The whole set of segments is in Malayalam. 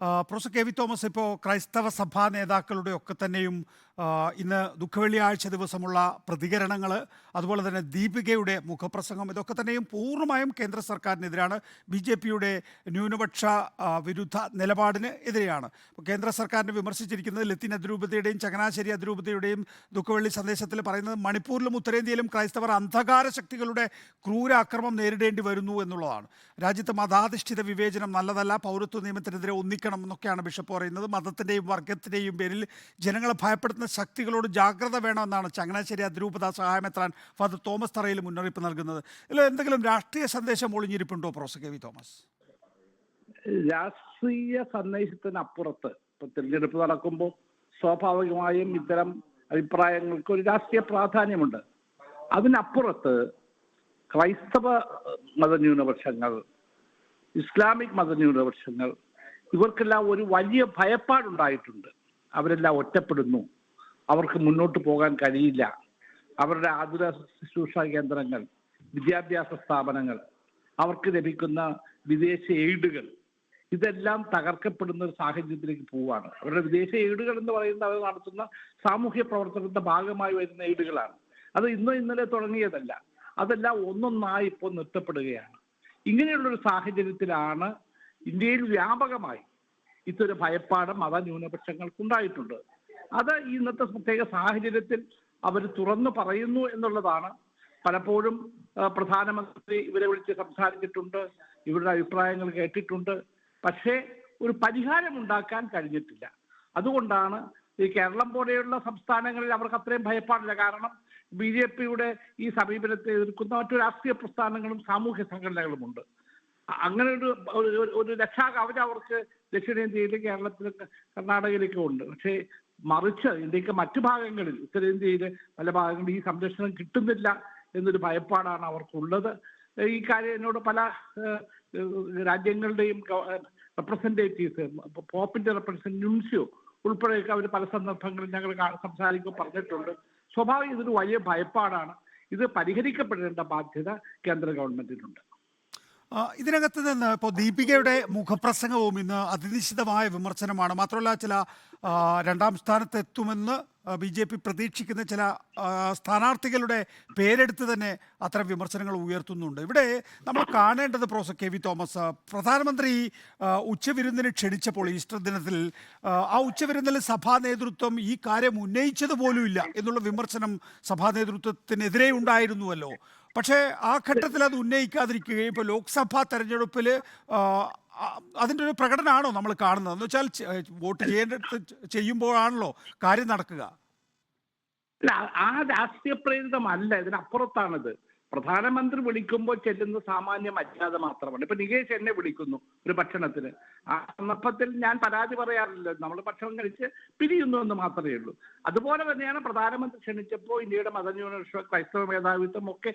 പ്രൊഫസർ കെ വി തോമസ് ഇപ്പോൾ ക്രൈസ്തവ സഭാ നേതാക്കളുടെ ഒക്കെ തന്നെയും ഇന്ന് ദുഃഖവെള്ളിയാഴ്ച ദിവസമുള്ള പ്രതികരണങ്ങൾ അതുപോലെ തന്നെ ദീപികയുടെ മുഖപ്രസംഗം ഇതൊക്കെ തന്നെയും പൂർണമായും കേന്ദ്ര സർക്കാരിനെതിരാണ്. ബി ജെ പിയുടെ ന്യൂനപക്ഷ വിരുദ്ധ നിലപാടിന് എതിരെയാണ്. കേന്ദ്ര സർക്കാരിനെ വിമർശിച്ചിരിക്കുന്നത് ലത്തീൻ അതിരൂപതയുടെയും ചങ്ങനാശ്ശേരി അതിരൂപതയുടെയും ദുഃഖവെള്ളി സന്ദേശത്തിൽ പറയുന്നത് മണിപ്പൂരിലും ഉത്തരേന്ത്യയിലും ക്രൈസ്തവർ അന്ധകാര ശക്തികളുടെ ക്രൂര അക്രമം നേരിടേണ്ടി വരുന്നു എന്നുള്ളതാണ്. രാജ്യത്ത് മതാധിഷ്ഠിത വിവേചനം നല്ലതല്ല പൗരത്വ നിയമത്തിനെതിരെ ഒന്നിക്കണം എന്നൊക്കെയാണ് ബിഷപ്പ് പറയുന്നത്. മതത്തിന്റെയും വർഗത്തിന്റെയും പേരിൽ ജനങ്ങളെ ഭയപ്പെടുത്തുന്ന ശക്തികളോട് ജാഗ്രത വേണമെന്നാണ് ചങ്ങനാശ്ശേരി അതിരൂപത സഹായമെത്രാൻ ഫാദർ തോമസ് തറയിൽ മുന്നറിയിപ്പ് നൽകുന്നത്. ഇതിൽ എന്തെങ്കിലും രാഷ്ട്രീയ സന്ദേശം ഒളിഞ്ഞിരിപ്പുണ്ടോ പ്രൊഫസർ കെ വി തോമസ്? രാഷ്ട്രീയ സന്ദേശത്തിനപ്പുറത്ത് ഇപ്പൊ തിരഞ്ഞെടുപ്പ് നടക്കുമ്പോൾ സ്വാഭാവികമായും ഇത്തരം അഭിപ്രായങ്ങൾക്ക് ഒരു രാഷ്ട്രീയ പ്രാധാന്യമുണ്ട്. അതിനപ്പുറത്ത് ക്രൈസ്തവ മതന്യൂനപക്ഷങ്ങൾ ഇസ്ലാമിക് മതന്യൂനപക്ഷങ്ങൾ ഇവർക്കെല്ലാം ഒരു വലിയ ഭയപ്പാടുണ്ടായിട്ടുണ്ട്. അവരെല്ലാം ഒറ്റപ്പെടുന്നു. അവർക്ക് മുന്നോട്ട് പോകാൻ കഴിയില്ല. അവരുടെ ആതുര ശുശ്രൂഷ കേന്ദ്രങ്ങൾ വിദ്യാഭ്യാസ സ്ഥാപനങ്ങൾ അവർക്ക് ലഭിക്കുന്ന വിദേശ എയ്ഡുകൾ ഇതെല്ലാം തകർക്കപ്പെടുന്ന ഒരു സാഹചര്യത്തിലേക്ക് പോവുകയാണ്. അവരുടെ വിദേശ എയ്ഡുകൾ എന്ന് പറയുന്നത് അവർ നടത്തുന്ന സാമൂഹ്യ പ്രവർത്തനത്തിന്റെ ഭാഗമായി വരുന്ന എയ്ഡുകളാണ്. അത് ഇന്നോ ഇന്നലെ തുടങ്ങിയതല്ല. അതെല്ലാം ഒന്നൊന്നായി ഇപ്പോൾ നിർത്തപ്പെടുകയാണ്. ഇങ്ങനെയുള്ളൊരു സാഹചര്യത്തിലാണ് ഇന്ത്യയിൽ വ്യാപകമായി ഇത്തരം ഭയപ്പാട് മത ന്യൂനപക്ഷങ്ങൾക്കുണ്ടായിട്ടുണ്ട്. അത് ഇന്നത്തെ പ്രത്യേക സാഹചര്യത്തിൽ അവർ തുറന്നു പറയുന്നു എന്നുള്ളതാണ്. പലപ്പോഴും പ്രധാനമന്ത്രി ഇവരെ വിളിച്ച് സംസാരിച്ചിട്ടുണ്ട് ഇവരുടെ അഭിപ്രായങ്ങൾ കേട്ടിട്ടുണ്ട്. പക്ഷേ ഒരു പരിഹാരം ഉണ്ടാക്കാൻ കഴിഞ്ഞിട്ടില്ല. അതുകൊണ്ടാണ് ഈ കേരളം പോലെയുള്ള സംസ്ഥാനങ്ങളിൽ അവർക്ക് അത്രയും ഭയപ്പാടില്ല. കാരണം ബി ജെ പിയുടെ ഈ സമീപനത്തെ എതിർക്കുന്ന മറ്റു രാഷ്ട്രീയ പ്രസ്ഥാനങ്ങളും സാമൂഹ്യ സംഘടനകളുമുണ്ട്. അങ്ങനെ ഒരു ഒരു- രക്ഷാ രക്ഷാകവചം അവർക്ക് ദക്ഷിണേന്ത്യയിലും കേരളത്തിലും കർണാടകയിലൊക്കെ ഉണ്ട്. പക്ഷേ മറിച്ച് ഇന്ത്യയ്ക്ക് മറ്റു ഭാഗങ്ങളിൽ ഉത്തരേന്ത്യയിൽ പല ഭാഗങ്ങളിൽ ഈ സംരക്ഷണം കിട്ടുന്നില്ല എന്നൊരു ഭയപ്പാടാണ് അവർക്കുള്ളത്. ഈ കാര്യം എന്നോട് പല രാജ്യങ്ങളുടെയും റെപ്രസെന്റേറ്റീവ്സ് പോപ്പിന്റെ റെപ്രസെന്റ് ന്യൂൻസിയോ ഉൾപ്പെടെയൊക്കെ അവർ പല സന്ദർഭങ്ങളിൽ ഞങ്ങൾ സംസാരിക്കുക പറഞ്ഞിട്ടുണ്ട്. സ്വാഭാവികം ഇതൊരു വലിയ ഭയപ്പാടാണ്. ഇത് പരിഹരിക്കപ്പെടേണ്ട ബാധ്യത കേന്ദ്ര ഗവൺമെന്റിനുണ്ട്. ഇതിനകത്ത് നിന്ന് ഇപ്പോൾ ദീപികയുടെ മുഖപ്രസംഗവും ഇന്ന് അതിനിശ്ചിതമായ വിമർശനമാണ്. മാത്രമല്ല ചില രണ്ടാം സ്ഥാനത്തെത്തുമെന്ന് ബി ജെ പി പ്രതീക്ഷിക്കുന്ന ചില സ്ഥാനാർത്ഥികളുടെ പേരെടുത്ത് തന്നെ അത്തരം വിമർശനങ്ങൾ ഉയർത്തുന്നുണ്ട്. ഇവിടെ നമ്മൾ കാണേണ്ടത് പ്രൊഫസർ കെ വി തോമസ് പ്രധാനമന്ത്രി ഉച്ചവിരുന്നിന് ക്ഷണിച്ചപ്പോൾ ഈസ്റ്റർ ദിനത്തിൽ ആ ഉച്ചവിരുന്നിൽ സഭാ നേതൃത്വം ഈ കാര്യം ഉന്നയിച്ചത് പോലുമില്ല എന്നുള്ള വിമർശനം സഭാ നേതൃത്വത്തിനെതിരെ ഉണ്ടായിരുന്നുവല്ലോ. പക്ഷേ ആ ഘട്ടത്തിൽ അത് ഉന്നയിക്കാതിരിക്കുകയും ഇപ്പോൾ ലോക്സഭാ തെരഞ്ഞെടുപ്പിൽ അതിന്റെ ഒരു പ്രകടനമാണോ നമ്മൾ കാണുന്നത്? എന്ന് വെച്ചാൽ വോട്ട് ചെയ്യേണ്ടത് ചെയ്യുമ്പോഴാണല്ലോ കാര്യം നടക്കുക. ആ രാഷ്ട്രീയ പ്രേരിതമല്ല ഇതിനപ്പുറത്താണിത്. പ്രധാനമന്ത്രി വിളിക്കുമ്പോൾ ചെല്ലുന്ന സാമാന്യ മര്യാദ മാത്രമാണ്. ഇപ്പൊ നികേഷ് എന്നെ വിളിക്കുന്നു ഒരു ഭക്ഷണത്തിന്. ആ സന്ദർഭത്തിൽ ഞാൻ പരാതി പറയാറില്ല. നമ്മൾ ഭക്ഷണം കഴിച്ച് പിരിയുന്നു എന്ന് മാത്രമേ ഉള്ളൂ. അതുപോലെ തന്നെയാണ് പ്രധാനമന്ത്രി ക്ഷണിച്ചപ്പോൾ ഇന്ത്യയുടെ മതന്യൂനപക്ഷ ക്രൈസ്തവ മേധാവിത്വം ഒക്കെ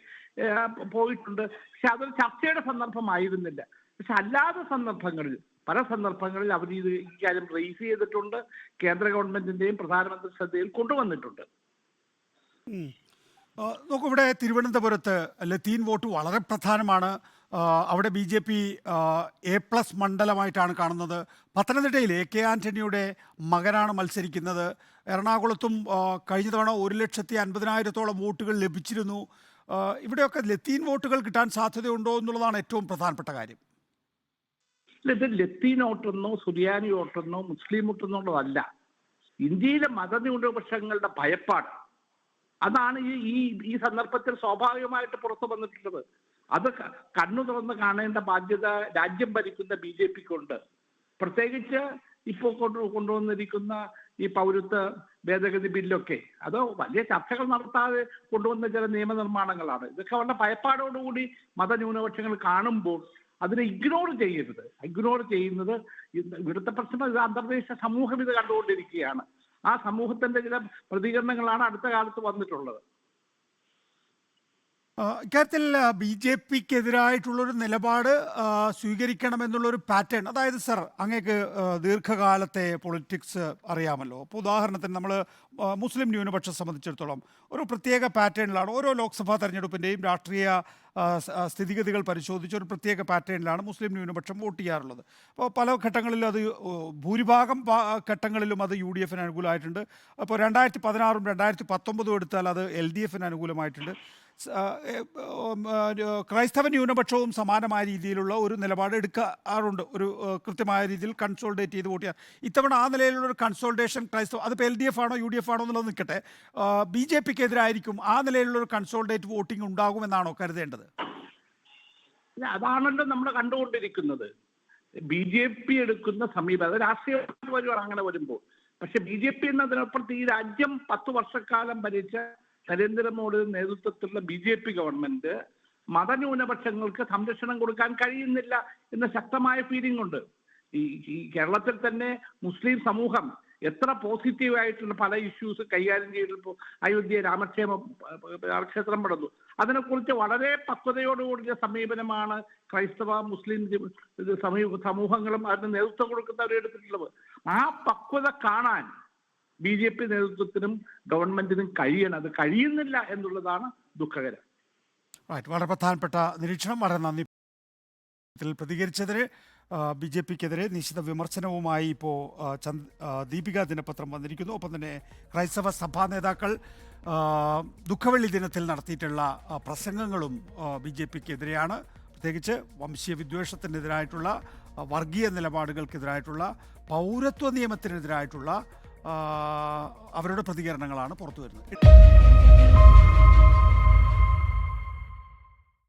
പോയിട്ടുണ്ട്. പക്ഷെ അതൊരു ചർച്ചയുടെ സന്ദർഭമായിരുന്നില്ല. പക്ഷെ അല്ലാത്ത സന്ദർഭങ്ങളിൽ പല സന്ദർഭങ്ങളിൽ അവർ ഇത് ഇക്കാര്യം റേസ് ചെയ്തിട്ടുണ്ട്. കേന്ദ്ര ഗവൺമെന്റിന്റെയും പ്രധാനമന്ത്രി ശ്രദ്ധയിൽ കൊണ്ടുവന്നിട്ടുണ്ട്. നോക്കൂ ഇവിടെ തിരുവനന്തപുരത്ത് ലത്തീൻ വോട്ട് വളരെ പ്രധാനമാണ്. അവിടെ B J P A plus മണ്ഡലമായിട്ടാണ് കാണുന്നത്. പത്തനംതിട്ടയിൽ എ കെ ആന്റണിയുടെ മകനാണ് മത്സരിക്കുന്നത്. എറണാകുളത്തും കഴിഞ്ഞ തവണ ഒരു ലക്ഷത്തി അൻപതിനായിരത്തോളം വോട്ടുകൾ ലഭിച്ചിരുന്നു. ഇവിടെയൊക്കെ ലത്തീൻ വോട്ടുകൾ കിട്ടാൻ സാധ്യതയുണ്ടോ എന്നുള്ളതാണ് ഏറ്റവും പ്രധാനപ്പെട്ട കാര്യം. ഇത് ലത്തീൻ വോട്ടെന്നോ സുറിയാനി വോട്ടെന്നോ മുസ്ലിം വോട്ടെന്നുള്ളതല്ല ഇന്ത്യയിലെ മതന്യൂനപക്ഷങ്ങളുടെ ഭയപ്പാട്. അതാണ് ഈ ഈ ഈ സന്ദർഭത്തിൽ സ്വാഭാവികമായിട്ട് പുറത്തു വന്നിട്ടുള്ളത്. അത് കണ്ണു തുറന്ന് കാണേണ്ട ബാധ്യത രാജ്യം ഭരിക്കുന്ന ബി ജെ പിക്കുണ്ട്. പ്രത്യേകിച്ച് ഇപ്പോൾ കൊണ്ടു കൊണ്ടുവന്നിരിക്കുന്ന ഈ പൗരത്വ ഭേദഗതി ബില്ലൊക്കെ. അത് വലിയ ചർച്ചകൾ നടത്താതെ കൊണ്ടുവന്ന ചില നിയമനിർമ്മാണങ്ങളാണ്. ഇതൊക്കെ വളരെ ഭയപ്പാടോടുകൂടി മതന്യൂനപക്ഷങ്ങൾ കാണുമ്പോൾ അതിനെ ഇഗ്നോർ ചെയ്യരുത്. ഇഗ്നോർ ചെയ്യുന്നത് ഇവിടുത്തെ പ്രശ്നം അന്തർദേശ സമൂഹം ഇത് കണ്ടുകൊണ്ടിരിക്കുകയാണ്. ആ സമൂഹത്തിന്റെ ചില പ്രതികരണങ്ങളാണ് അടുത്ത കാലത്ത് വന്നിട്ടുള്ളത്. ഇക്കാര്യത്തിൽ ബി ജെ പിക്കെതിരായിട്ടുള്ളൊരു നിലപാട് സ്വീകരിക്കണമെന്നുള്ളൊരു പാറ്റേൺ അതായത് സർ അങ്ങേക്ക് ദീർഘകാലത്തെ പൊളിറ്റിക്സ് അറിയാമല്ലോ. അപ്പോൾ ഉദാഹരണത്തിന് നമ്മൾ മുസ്ലിം ന്യൂനപക്ഷം സംബന്ധിച്ചിടത്തോളം ഒരു പ്രത്യേക പാറ്റേണിലാണ് ഓരോ ലോക്സഭാ തെരഞ്ഞെടുപ്പിന്റെയും രാഷ്ട്രീയ സ്ഥിതിഗതികൾ പരിശോധിച്ച് ഒരു പ്രത്യേക പാറ്റേണിലാണ് മുസ്ലിം ന്യൂനപക്ഷം വോട്ട് ചെയ്യാറുള്ളത്. അപ്പോൾ പല ഘട്ടങ്ങളിലും അത് ഭൂരിഭാഗം ഘട്ടങ്ങളിലും അത് യു ഡി എഫിന് അനുകൂലമായിട്ടുണ്ട്. അപ്പോൾ രണ്ടായിരത്തി പതിനാറും രണ്ടായിരത്തി പത്തൊമ്പതും എടുത്താൽ അത് എൽ ഡി എഫിന് അനുകൂലമായിട്ടുണ്ട്. ക്രൈസ്തവ ന്യൂനപക്ഷവും സമാനമായ രീതിയിലുള്ള ഒരു നിലപാട് എടുക്കാറുണ്ട്. ഒരു കൃത്യമായ രീതിയിൽ കൺസോൾഡേറ്റ് ചെയ്ത് വോട്ട് ചെയ്യാൻ. ഇത്തവണ ആ നിലയിലുള്ള ഒരു കൺസോൾട്ടേഷൻ ക്രൈസ്തവ അതിപ്പോൾ എൽ ഡി എഫ് ആണോ യു ഡി എഫ് ആണോ എന്നുള്ളത് നിൽക്കട്ടെ. ബി ജെ പിക്ക് എതിരായിരിക്കും ആ നിലയിലുള്ള ഒരു കൺസോൾഡേറ്റ് വോട്ടിംഗ് ഉണ്ടാകുമെന്നാണോ കരുതേണ്ടത്? അതാണല്ലോ നമ്മൾ കണ്ടുകൊണ്ടിരിക്കുന്നത്. ബി ജെ പി എടുക്കുന്ന സമീപം അത് രാഷ്ട്രീയ വരുവാണ് അങ്ങനെ വരുമ്പോൾ. പക്ഷെ ബി ജെ പി എന്നതിനപ്പുറത്ത് ഈ രാജ്യം പത്ത് വർഷക്കാലം ഭരിച്ച നരേന്ദ്രമോദി നേതൃത്വത്തിലുള്ള ബി ജെ പി ഗവൺമെന്റ് മതന്യൂനപക്ഷങ്ങൾക്ക് സംരക്ഷണം കൊടുക്കാൻ കഴിയുന്നില്ല എന്ന ശക്തമായ ഫീലിംഗ് ഉണ്ട്. ഈ കേരളത്തിൽ തന്നെ മുസ്ലിം സമൂഹം എത്ര പോസിറ്റീവ് ആയിട്ടുള്ള പല ഇഷ്യൂസ് കൈകാര്യം ചെയ്തപ്പോൾ അയോധ്യ രാമക്ഷേമം രാമക്ഷേത്രം പടന്നു അതിനെക്കുറിച്ച് വളരെ പക്വതയോടുകൂടിയ സമീപനമാണ് ക്രൈസ്തവ മുസ്ലിം സമീപ സമൂഹങ്ങളും അതിന് നേതൃത്വം കൊടുക്കുന്നവരെടുത്തിട്ടുള്ളത്. ആ പക്വത കാണാൻ ബി ജെ പി നേതൃത്വത്തിനും ഗവൺമെന്റിനും കഴിയണം. അത് കഴിയുന്നില്ല എന്നുള്ളതാണ് ദുഃഖകരം. വളരെ പ്രധാനപ്പെട്ട നിരീക്ഷണം. വളരെ നന്ദി. പ്രതികരിച്ചതിന് ബി ജെ പിക്കെതിരെ നിശ്ചിത വിമർശനവുമായി ഇപ്പോൾ ദീപിക ദിനപത്രം വന്നിരിക്കുന്നു. ഒപ്പം തന്നെ ക്രൈസ്തവ സഭാ നേതാക്കൾ ദുഃഖവെള്ളി ദിനത്തിൽ നടത്തിയിട്ടുള്ള പ്രസംഗങ്ങളും ബി ജെ പിക്കെതിരെയാണ്. പ്രത്യേകിച്ച് വംശീയ വിദ്വേഷത്തിനെതിരായിട്ടുള്ള വർഗീയ നിലപാടുകൾക്കെതിരായിട്ടുള്ള പൗരത്വ നിയമത്തിനെതിരായിട്ടുള്ള അവരുടെ പ്രതികരണങ്ങളാണ് പുറത്തു വരുന്നത്.